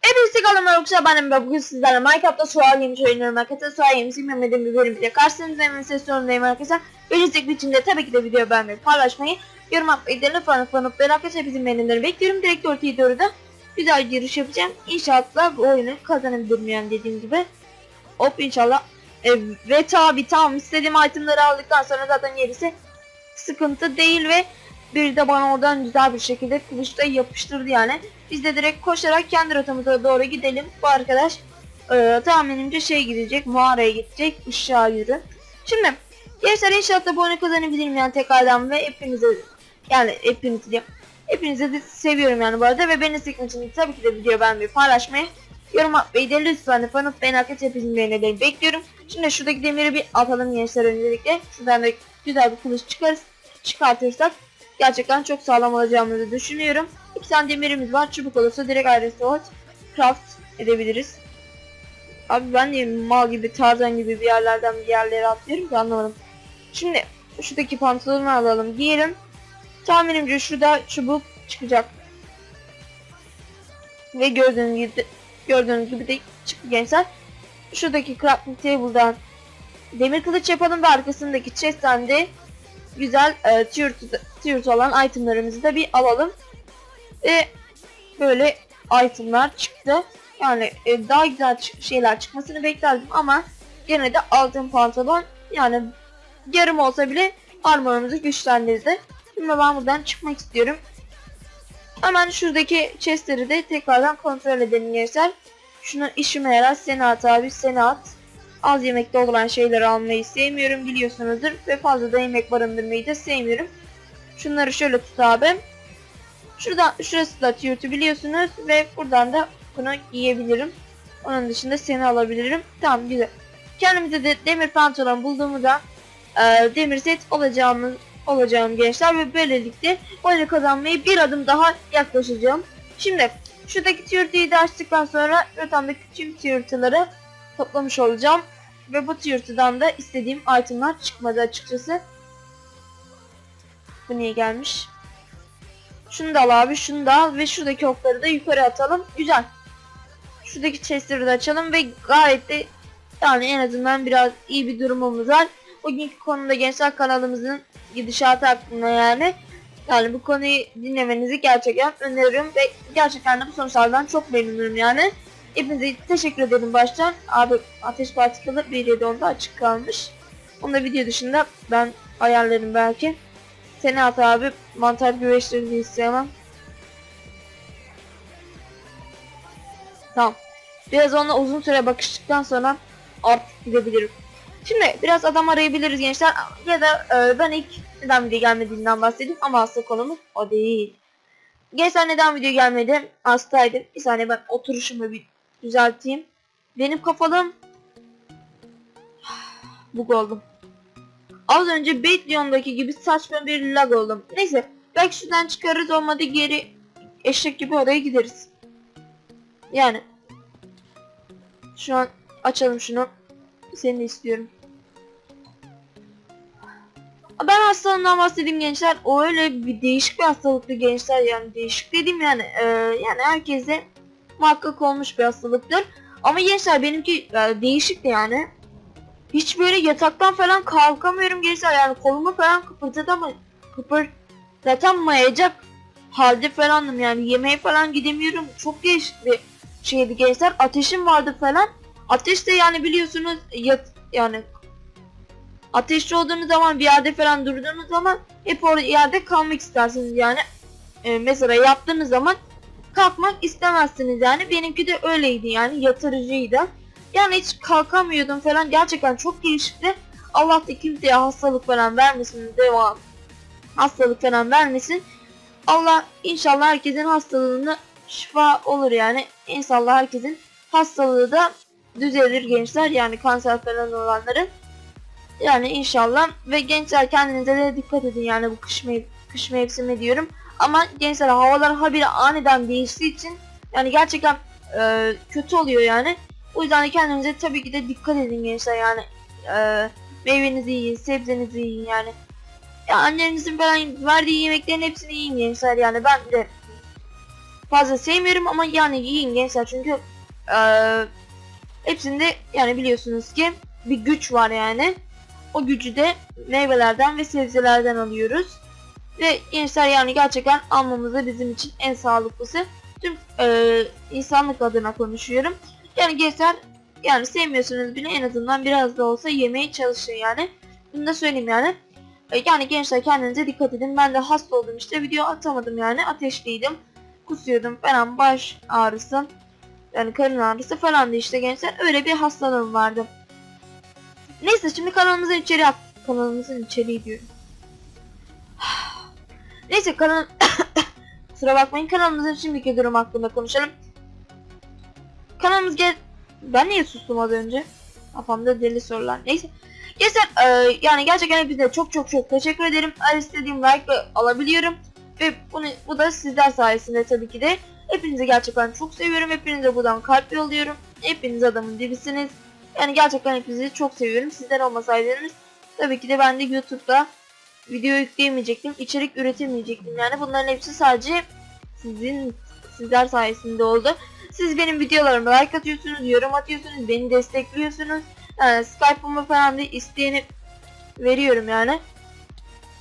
Hepinize kanalıma yoksa benim ve bugün sizlerle Minecraft'ta sual yemiş oynuyorum arkadaşlar. Sual yemiş bilmediğim bir bölümde karşınızdayım ve ses sorunundayım arkadaşlar. Öncelikle içinde tabii ki de video beğenmeyi, paylaşmayı, yorum atmayı, deli falan falan ben arkadaşlar bizim beğenileri bekliyorum. Direkt ortaya doğru da güzel giriş yapacağım. İnşallah bu oyunu kazanabilirim yani dediğim gibi. Hop inşallah. E, ve tabi tamam istediğim itemleri aldıktan sonra zaten gerisi sıkıntı değil ve bir de bana oradan güzel bir şekilde kılıçla yapıştırdı yani. Biz de direkt koşarak kendi rotamıza doğru gidelim. Bu arkadaş e, tahminimce şey gidecek, mağaraya gidecek, ışığa yürü. Şimdi gençler inşallah bu oyunu kazanabilirim yani tekrardan ve hepinize yani hepinizi diyeyim. Hepinizi de seviyorum yani bu arada ve beni sıkmak için tabii ki de video beğenmeyi, paylaşmayı, yorum atmayı da lütfen de fanıp beni arkadaşlar hepinizin beğenilerini bekliyorum. Şimdi şuradaki demiri bir atalım gençler öncelikle. Şuradan da güzel bir kılıç çıkarız, çıkartırsak gerçekten çok sağlam olacağımızı düşünüyorum. İki tane demirimiz var. Çubuk olursa direkt Iron Sword craft edebiliriz. Abi ben de mal gibi tarzan gibi bir yerlerden bir yerlere atlıyorum ki anlamadım. Şimdi şuradaki pantolonu alalım giyelim. Tahminimce şurada çubuk çıkacak. Ve gördüğünüz gibi gördüğünüz gibi de çıktı gençler. Şuradaki crafting table'dan demir kılıç yapalım ve arkasındaki chest'ten de güzel e, tier, olan itemlarımızı da bir alalım. Ve böyle itemlar çıktı. Yani e, daha güzel şeyler çıkmasını beklerdim ama gene de altın pantolon yani yarım olsa bile armorumuzu güçlendirdi. Şimdi ben buradan çıkmak istiyorum. Hemen şuradaki chestleri de tekrardan kontrol edelim gençler. Şunu işime yarar. Senat abi senat. Az yemekte olan şeyleri almayı sevmiyorum biliyorsunuzdur. Ve fazla da yemek barındırmayı da sevmiyorum. Şunları şöyle tut abi. Şuradan şurası da tiyörtü biliyorsunuz ve buradan da bunu giyebilirim. Onun dışında seni alabilirim. Tamam güzel. Kendimize de demir pantolon bulduğumuzda e, demir set olacağımız olacağım gençler ve böylelikle oyunu kazanmayı bir adım daha yaklaşacağım. Şimdi şuradaki tiyörtüyü de açtıktan sonra rotamdaki tüm tiyörtüleri toplamış olacağım. Ve bu tiyörtüden de istediğim itemlar çıkmadı açıkçası. Bu niye gelmiş? Şunu da al abi, şunu da al ve şuradaki okları da yukarı atalım. Güzel. Şuradaki chestleri de açalım ve gayet de yani en azından biraz iyi bir durumumuz var. Bugünkü konuda gençler kanalımızın gidişatı hakkında yani. Yani bu konuyu dinlemenizi gerçekten öneririm ve gerçekten de bu sonuçlardan çok memnunum yani. Hepinize teşekkür ederim baştan. Abi ateş partikülü 1.7.10'da açık kalmış. Onu da video dışında ben ayarlarım belki. Seni at abi. Mantar güveçlerini istemem. Tamam. Biraz onunla uzun süre bakıştıktan sonra artık gidebilirim. Şimdi biraz adam arayabiliriz gençler. Ya da e, ben ilk neden video gelmediğinden bahsedeyim ama asıl konumuz o değil. Gençler neden video gelmedi? Hastaydım. Bir saniye ben oturuşumu bir düzelteyim. Benim kafalım bug oldum. Az önce Betlion'daki gibi saçma bir lag oldum. Neyse belki şuradan çıkarız olmadı geri eşek gibi oraya gideriz. Yani şu an açalım şunu. Seni istiyorum. Ben hastalığından bahsedeyim gençler. O öyle bir değişik bir hastalıktı gençler yani değişik dediğim yani e, yani herkese muhakkak olmuş bir hastalıktır. Ama gençler benimki e, değişik de yani. Hiç böyle yataktan falan kalkamıyorum gençler yani kolumu falan kıpırdatamay kıpırdatamayacak halde falandım yani yemeğe falan gidemiyorum. Çok değişik bir şeydi gençler. Ateşim vardı falan. Ateş de yani biliyorsunuz yat yani ateşli olduğunuz zaman bir yerde falan durduğunuz zaman hep orada yerde kalmak istersiniz yani. Ee, mesela yattığınız zaman kalkmak istemezsiniz yani. Benimki de öyleydi yani yatırıcıydı. Yani hiç kalkamıyordum falan. Gerçekten çok değişikti. Allah da kimseye hastalık falan vermesin. Devam. Hastalık falan vermesin. Allah inşallah herkesin hastalığına şifa olur yani. İnşallah herkesin hastalığı da düzelir gençler. Yani kanser falan olanların. Yani inşallah. Ve gençler kendinize de dikkat edin yani bu kış, mev kış mevsimi diyorum. Ama gençler havalar habire aniden değiştiği için yani gerçekten e, kötü oluyor yani. O yüzden de kendinize tabii ki de dikkat edin gençler yani. E, Meyvenizi yiyin, sebzenizi yiyin yani. Ya annenizin falan verdiği yemeklerin hepsini yiyin gençler yani ben de fazla sevmiyorum ama yani yiyin gençler çünkü eee hepsinde yani biliyorsunuz ki bir güç var yani. O gücü de meyvelerden ve sebzelerden alıyoruz. Ve gençler yani gerçekten almamız da bizim için en sağlıklısı. Tüm eee, insanlık adına konuşuyorum. Yani gençler yani sevmiyorsanız bile en azından biraz da olsa yemeye çalışın yani. Bunu da söyleyeyim yani. E, Yani gençler kendinize dikkat edin. Ben de hasta oldum işte video atamadım yani. Ateşliydim. Kusuyordum falan baş ağrısı. Yani karın ağrısı falan da işte gençler. Öyle bir hastalığım vardı. Neyse şimdi kanalımızın içeri kanalımızın içeriği diyorum. Neyse kanal Kusura bakmayın kanalımızın şimdiki durum hakkında konuşalım. Kanalımız gel... Ben niye sustum az önce? Kafamda deli sorular. Neyse. Gençler e, yani gerçekten hepinize çok çok çok teşekkür ederim. Her istediğim like alabiliyorum. Ve bunu, bu da sizler sayesinde tabii ki de. Hepinizi gerçekten çok seviyorum. Hepinize buradan kalp yolluyorum. Hepiniz adamın dibisiniz. Yani gerçekten hepinizi çok seviyorum. Sizler olmasaydınız tabii ki de ben de YouTube'da video yükleyemeyecektim. içerik üretemeyecektim. Yani bunların hepsi sadece sizin sizler sayesinde oldu. Siz benim videolarıma like atıyorsunuz, yorum atıyorsunuz, beni destekliyorsunuz. Yani Skype'ımı falan da isteyeni veriyorum yani.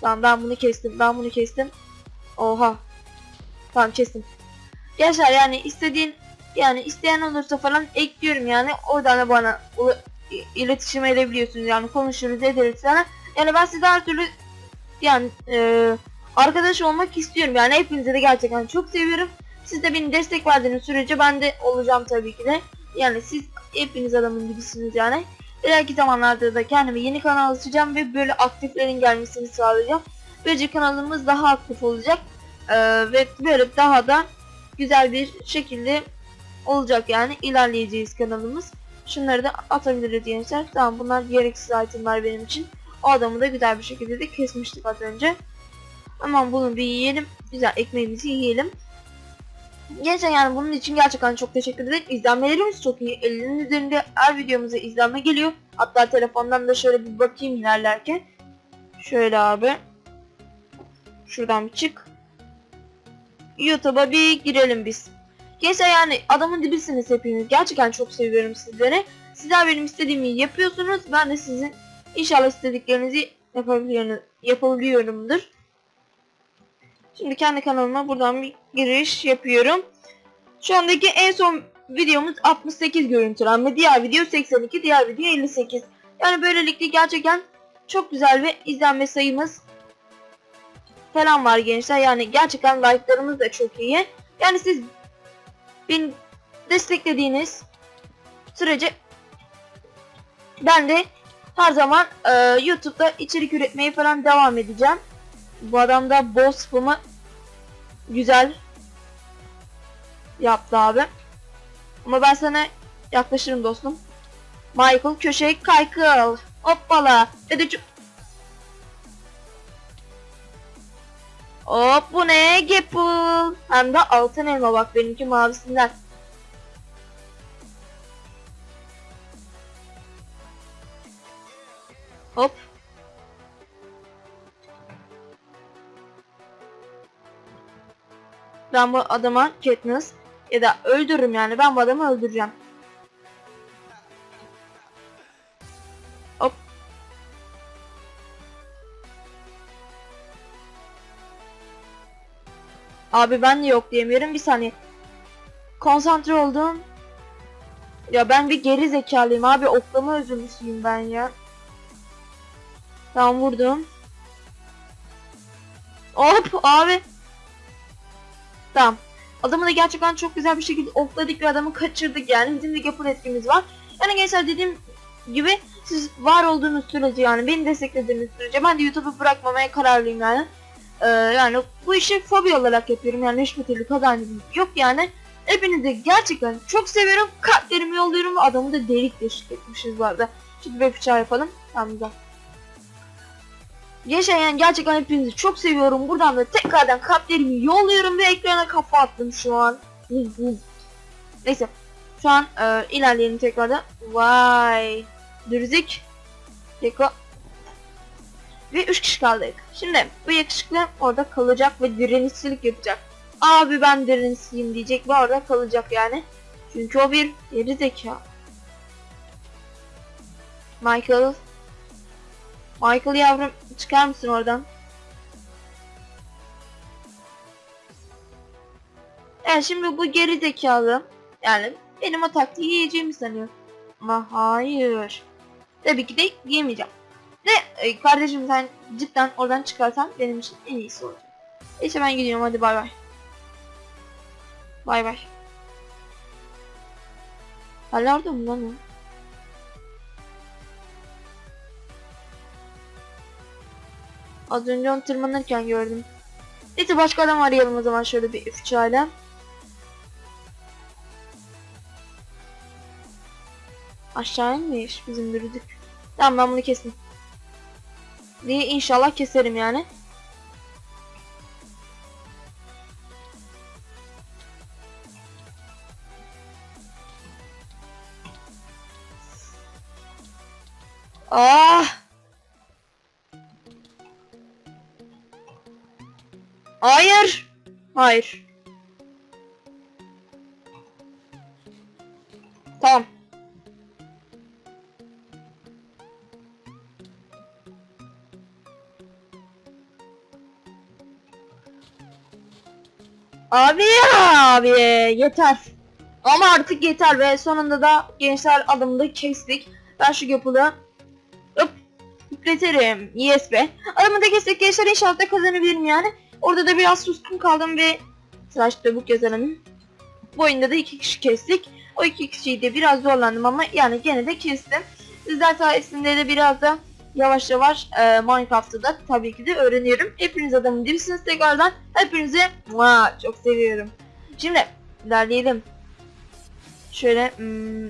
Tamam ben bunu kestim, ben bunu kestim. Oha. Tamam kestim. Gençler yani istediğin yani isteyen olursa falan ekliyorum yani. Oradan da bana iletişim edebiliyorsunuz yani konuşuruz ederiz sana. Yani ben size her türlü yani e, arkadaş olmak istiyorum yani hepinizi de gerçekten çok seviyorum. Siz de beni destek verdiğiniz sürece ben de olacağım tabii ki de. Yani siz hepiniz adamın gibisiniz yani. İleriki zamanlarda da kendime yeni kanal açacağım ve böyle aktiflerin gelmesini sağlayacağım. Böylece kanalımız daha aktif olacak. Ee, ve böyle daha da güzel bir şekilde olacak yani ilerleyeceğiz kanalımız. Şunları da atabiliriz gençler. Tamam bunlar gereksiz itemler benim için. O adamı da güzel bir şekilde de kesmiştik az önce. Aman bunu bir yiyelim. Güzel ekmeğimizi yiyelim. Gençler yani bunun için gerçekten çok teşekkür ederim. İzlenmelerimiz çok iyi. 50'nin üzerinde her videomuza izlenme geliyor. Hatta telefondan da şöyle bir bakayım ilerlerken. Şöyle abi. Şuradan bir çık. YouTube'a bir girelim biz. Gençler yani adamın dibisiniz hepiniz. Gerçekten çok seviyorum sizleri. Sizler benim istediğimi yapıyorsunuz. Ben de sizin inşallah istediklerinizi yapabiliyorum, yapabiliyorumdur. Şimdi kendi kanalıma buradan bir giriş yapıyorum. Şu andaki en son videomuz 68 görüntülenme. Diğer video 82, diğer video 58. Yani böylelikle gerçekten çok güzel ve izlenme sayımız falan var gençler. Yani gerçekten like'larımız da çok iyi. Yani siz beni desteklediğiniz sürece ben de her zaman e, YouTube'da içerik üretmeye falan devam edeceğim. Bu adam da boss spam'ı güzel yaptı abi. Ama ben sana yaklaşırım dostum. Michael köşeye kaykıl. Hoppala. Dede Hop bu ne? Gapple. Hem de altın elma bak benimki mavisinden. Hop. Ben bu adama Katniss ya da öldürürüm yani ben bu adamı öldüreceğim. Abi ben de yok diyemiyorum bir saniye. Konsantre oldum. Ya ben bir geri zekalıyım abi oklama özürlüsüyüm ben ya. Tamam vurdum. Hop abi. Tamam. Adamı da gerçekten çok güzel bir şekilde okladık ve adamı kaçırdık yani. Bizim de yapın etkimiz var. Yani gençler dediğim gibi siz var olduğunuz sürece yani beni desteklediğiniz sürece ben de YouTube'u bırakmamaya kararlıyım yani. Ee, yani bu işi fobi olarak yapıyorum yani hiçbir türlü kazancım yok yani. Hepinizi gerçekten çok seviyorum. Kalplerimi yolluyorum adamı da delik deşik etmişiz bu arada. Şimdi bir bıçağı yapalım. Tamam güzel. Yaşayan gerçekten hepinizi çok seviyorum. Buradan da tekrardan kalplerimi yolluyorum ve ekrana kafa attım şu an. Neyse. Şu an e, ilerleyelim tekrardan. Vay. Dürzik. Keko. Ve 3 kişi kaldık. Şimdi bu yakışıklı orada kalacak ve direnişçilik yapacak. Abi ben direnişçiyim diyecek ve orada kalacak yani. Çünkü o bir geri zeka. Michael. Michael yavrum çıkar mısın oradan? Yani şimdi bu geri zekalı yani benim o taktiği yiyeceğimi sanıyor. Ama hayır. Tabii ki de yemeyeceğim. Ve e, kardeşim sen cidden oradan çıkarsan benim için en iyisi olacak. İşte ben gidiyorum hadi bay bay. Bay bay. Hala mı lan o? Az önce onu tırmanırken gördüm. Neyse başka adam arayalım o zaman şöyle bir üfçayla. Aşağı inmiş bizim bürüdük. Tamam ben bunu kesin. Diye inşallah keserim yani. Ah! Hayır. Hayır. Tamam. Abi abi yeter. Ama artık yeter ve sonunda da gençler adımını kestik. Ben şu yapılı hop yükletelim. Yes be. Adımı da kestik gençler inşallah da kazanabilirim yani. Orada da biraz suskun kaldım ve slash çabuk yazalım. Bu oyunda da iki kişi kestik. O iki kişiyi de biraz zorlandım ama yani gene de kestim. Sizler sayesinde de biraz da yavaş yavaş e, Minecraft'ı da tabii ki de öğreniyorum. Hepiniz adamın dibisiniz tekrardan. Hepinizi mua, çok seviyorum. Şimdi ilerleyelim. Şöyle hmm,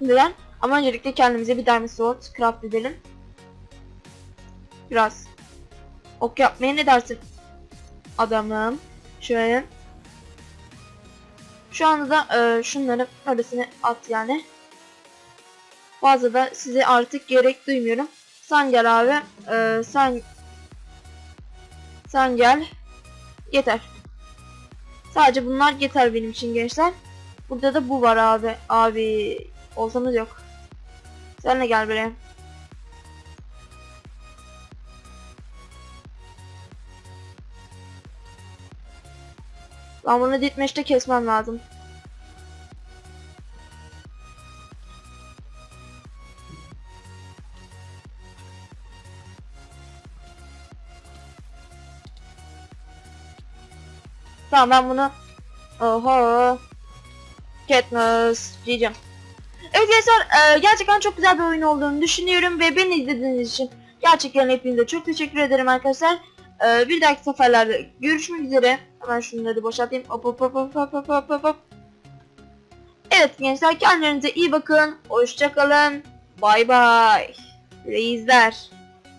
neden? Ama öncelikle kendimize bir diamond sword craft edelim. Biraz ok yapmaya ne dersin? Adamım. Şöyle. Şu anda da e, şunları arasına at yani. Fazla da size artık gerek duymuyorum. Sen gel abi. E, sen sen gel. Yeter. Sadece bunlar yeter benim için gençler. Burada da bu var abi. Abi olsanız yok. Sen de gel buraya. Ben bunu ditmeşte kesmem lazım. Tamam ben bunu Oho Katniss diyeceğim. Evet gençler e, gerçekten çok güzel bir oyun olduğunu düşünüyorum ve beni izlediğiniz için gerçekten hepinize çok teşekkür ederim arkadaşlar. E, bir dahaki seferlerde görüşmek üzere. Hemen şunları boşaltayım. Hop hop hop hop hop hop hop hop. Evet gençler kendinize iyi bakın. Hoşçakalın. Bay bay. Reisler.